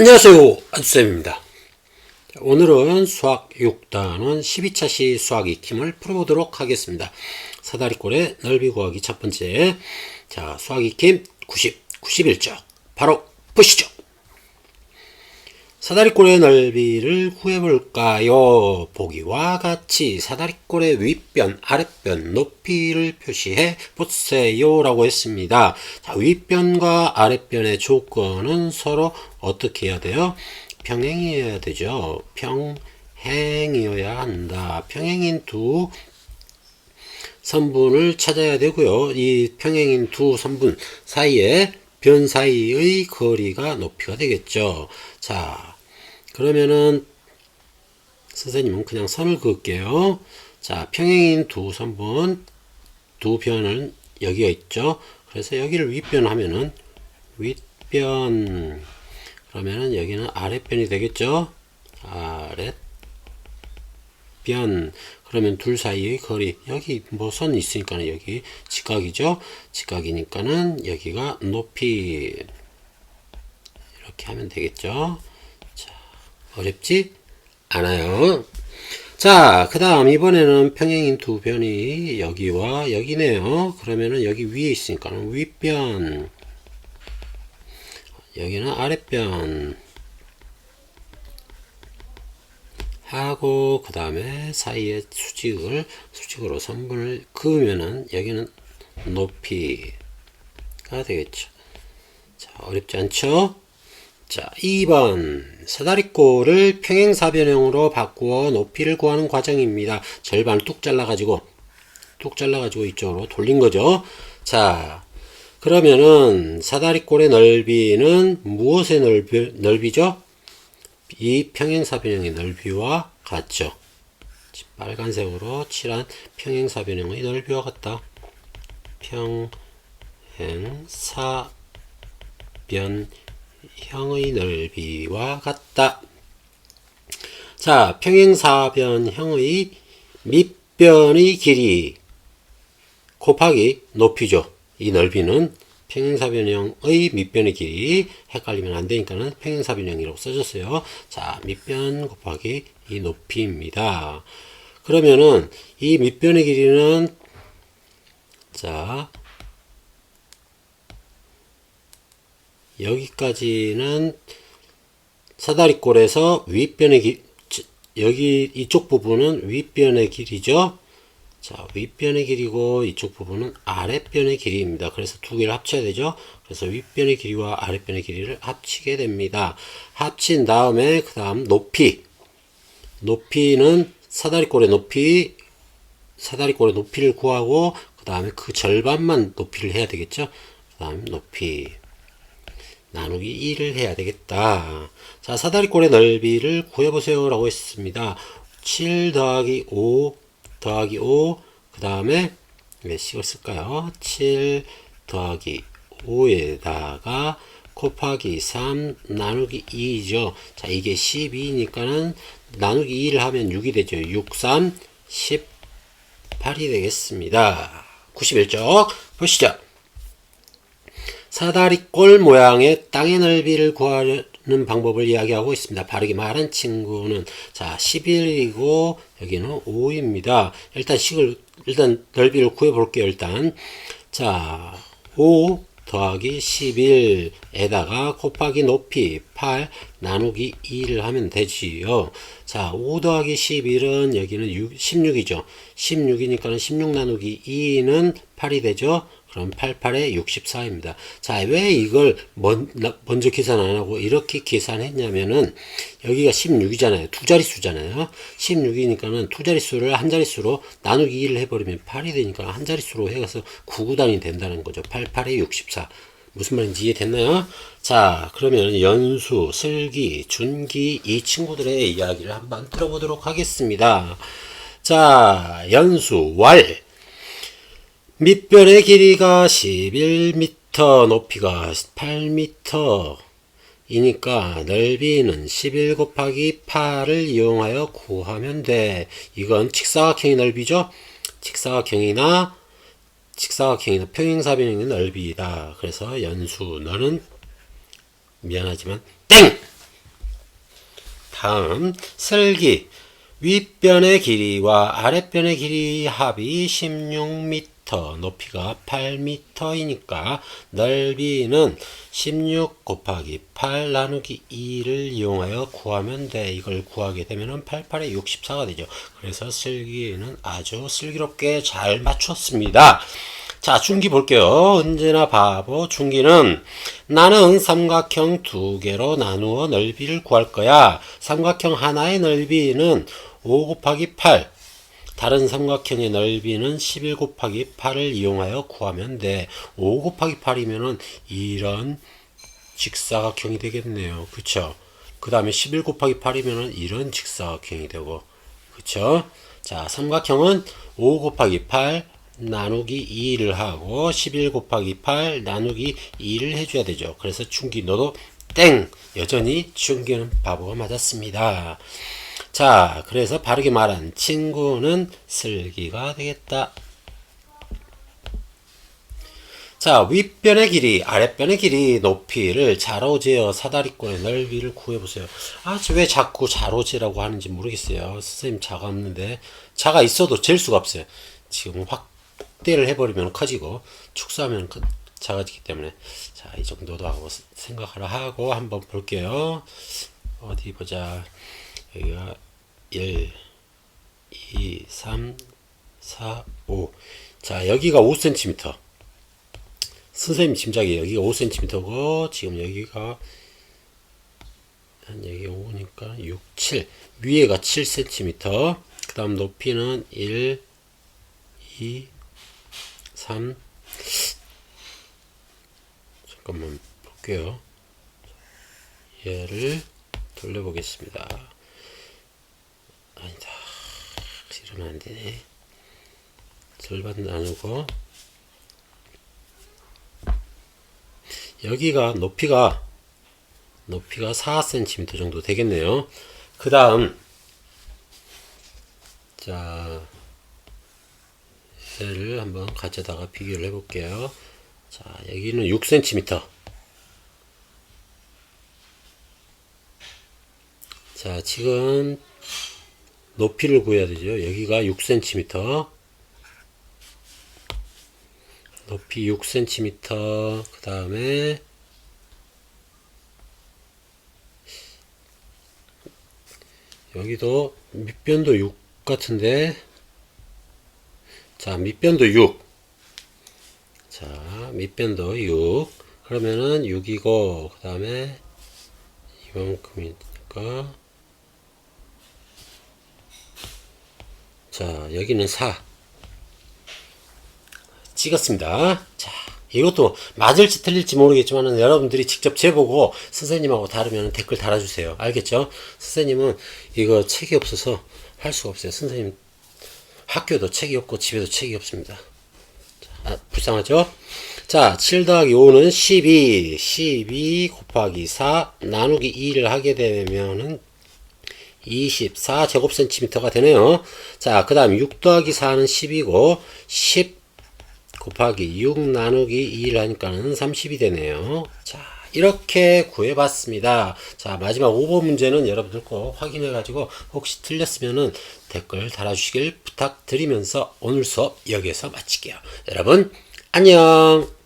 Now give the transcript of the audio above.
안녕하세요. 안쌤입니다. 오늘은 수학 6단원 12차 시 수학 익힘을 풀어보도록 하겠습니다. 사다리꼴의 넓이 구하기 첫 번째. 자, 수학 익힘 90, 91쪽. 바로 보시죠. 사다리꼴의 넓이를 구해볼까요? 보기와 같이 사다리꼴의 윗변, 아랫변, 높이를 표시해 보세요. 라고 했습니다. 자, 윗변과 아랫변의 조건은 서로 어떻게 해야 돼요? 평행이어야 되죠. 평행이어야 한다. 평행인 두 선분을 찾아야 되고요. 이 평행인 두 선분 사이에 변 사이의 거리가 높이가 되겠죠. 자, 그러면은 선생님은 그냥 선을 그을게요. 자, 평행인 두 선분 두 변은 여기가 있죠. 그래서 여기를 윗변 하면은 윗변 그러면은 여기는 아랫변이 되겠죠. 아랫변 그러면 둘 사이의 거리 여기 뭐 선 있으니까는 여기 직각이죠. 직각이니까는 여기가 높이 이렇게 하면 되겠죠. 자, 어렵지 않아요. 자, 그 다음 이번에는 평행인 두 변이 여기와 여기네요. 그러면은 여기 위에 있으니까는 윗변 여기는 아랫변 하고 그 다음에 사이에 수직을 수직으로 선분을 그으면은 여기는 높이가 되겠죠. 자, 어렵지 않죠? 자, 2번 사다리꼴을 평행사변형으로 바꾸어 높이를 구하는 과정입니다. 절반을 뚝 잘라가지고 뚝 잘라가지고 이쪽으로 돌린 거죠. 자, 그러면은 사다리꼴의 넓이는 무엇의 넓이, 넓이죠? 이 평행사변형의 넓이와 같죠. 빨간색으로 칠한 평행사변형의 넓이와 같다. 평행사변형 의 넓이와 같다. 자, 평행사변형의 밑변의 길이 곱하기 높이죠. 이 넓이는 평행사변형의 밑변의 길이 헷갈리면 안 되니까는 평행사변형이라고 써줬어요. 자, 밑변 곱하기 이 높이입니다. 그러면은 이 밑변의 길이는 자 여기까지는 사다리꼴에서 윗변의 길 여기 이쪽 부분은 윗변의 길이죠. 자, 윗변의 길이고 이쪽 부분은 아랫변의 길이입니다. 그래서 두 개를 합쳐야 되죠. 그래서 윗변의 길이와 아랫변의 길이를 합치게 됩니다. 합친 다음에 그 다음 높이. 높이는 사다리꼴의 높이, 사다리꼴의 높이를 구하고 그 다음에 그 절반만 높이를 해야 되겠죠. 그 다음 높이. 나누기 2를 해야 되겠다. 자, 사다리꼴의 넓이를 구해보세요. 라고 했습니다. 7 더하기 5 더하기 5, 그 다음에 몇 식을 쓸까요? 7 더하기 5에다가 곱하기 3 나누기 2죠. 자, 이게 12니까는 나누기 2를 하면 6이 되죠. 6, 3, 18이 되겠습니다. 91쪽 보시죠. 사다리꼴 모양의 땅의 넓이를 구하려 는 방법을 이야기하고 있습니다. 바르게 말한 친구는 자 11이고 여기는 5입니다. 일단 식을 일단 넓이를 구해 볼게요. 일단 자 5 더하기 11에다가 곱하기 높이 8 나누기 2를 하면 되지요. 자, 5 더하기 11은 여기는 6, 16이죠. 16이니까는 16 나누기 2는 8이 되죠. 그럼 88에 64입니다. 자, 왜 이걸 먼저 계산 안 하고 이렇게 계산했냐면은 여기가 16이잖아요. 두 자릿수잖아요. 16이니까는 두 자릿수를 한 자릿수로 나누기 1을 해버리면 8이 되니까 한 자릿수로 해서 9구단이 된다는 거죠. 88에 64. 무슨 말인지 이해됐나요? 자, 그러면 연수, 슬기, 준기 이 친구들의 이야기를 한번 들어보도록 하겠습니다. 자, 연수, 왈. 밑변의 길이가 11m, 높이가 8m 이니까 넓이는 11 곱하기 8을 이용하여 구하면 돼. 이건 직사각형의 넓이죠? 직사각형이나 직사각형이나 평행사변형의 넓이다. 그래서 연수 너는 미안하지만 땡! 다음 슬기 윗변의 길이와 아랫변의 길이 합이 16m, 높이가 8m이니까 넓이는 16 곱하기 8 나누기 2를 이용하여 구하면 돼. 이걸 구하게 되면 88에 64가 되죠. 그래서 슬기는 아주 슬기롭게 잘 맞췄습니다. 자, 중기 볼게요. 언제나 바보. 중기는 나는 삼각형 두 개로 나누어 넓이를 구할 거야. 삼각형 하나의 넓이는 5 곱하기 8. 다른 삼각형의 넓이는 11 곱하기 8을 이용하여 구하면 돼. 5 곱하기 8이면은 이런 직사각형이 되겠네요. 그쵸? 그 다음에 11 곱하기 8이면은 이런 직사각형이 되고. 그쵸? 자, 삼각형은 5 곱하기 8 나누기 2를 하고 11 곱하기 8 나누기 2를 해줘야 되죠. 그래서 충기 너도 땡! 여전히 충기는 바보가 맞았습니다. 자, 그래서 바르게 말한 친구는 슬기가 되겠다. 자, 윗변의 길이, 아랫변의 길이, 높이를 자로 재어 사다리꼴의 넓이를 구해보세요. 아, 저왜 자꾸 자로 재라고 하는지 모르겠어요. 선생님 자가 없는데. 자가 있어도 잴 수가 없어요. 지금 확대를 해버리면 커지고, 축소하면 크- 작아지기 때문에. 자, 이 정도도 하고 생각을 하고 한번 볼게요. 어디 보자. 여기가 1, 2, 3, 4, 5. 자, 여기가 5cm. 선생님 짐작이 여기가 5cm고 지금 여기가 한 여기 5니까 6, 7 위에가 7cm 그 다음 높이는 1 2 3 잠깐만 볼게요. 얘를 돌려보겠습니다 이러면 안 되네 절반 나누고 여기가 높이가 높이가 4cm 정도 되겠네요. 그 다음 자 얘를 한번 가져다가 비교를 해볼게요. 자 여기는 6cm 자 지금 높이를 구해야 되죠. 여기가 6cm 높이 6cm 그 다음에 여기도 밑변도 6 같은데. 자 밑변도 6 자, 밑변도 6 그러면은 6이고 그 다음에 이만큼이니까 자 여기는 4 찍었습니다. 자, 이것도 맞을지 틀릴지 모르겠지만 여러분들이 직접 재보고 선생님하고 다르면 댓글 달아주세요. 알겠죠? 선생님은 이거 책이 없어서 할 수가 없어요. 선생님 학교도 책이 없고 집에도 책이 없습니다. 자, 아, 불쌍하죠? 자, 7 더하기 5는 12, 12 곱하기 4 나누기 2를 하게 되면은 24 제곱센티미터가 되네요. 자, 그 다음 6 더하기 4는 10이고 10 곱하기 6 나누기 2를 하니까는 30이 되네요. 자, 이렇게 구해봤습니다. 자, 마지막 5번 문제는 여러분들 꼭 확인해가지고 혹시 틀렸으면은 댓글 달아주시길 부탁드리면서 오늘 수업 여기에서 마칠게요. 여러분, 안녕!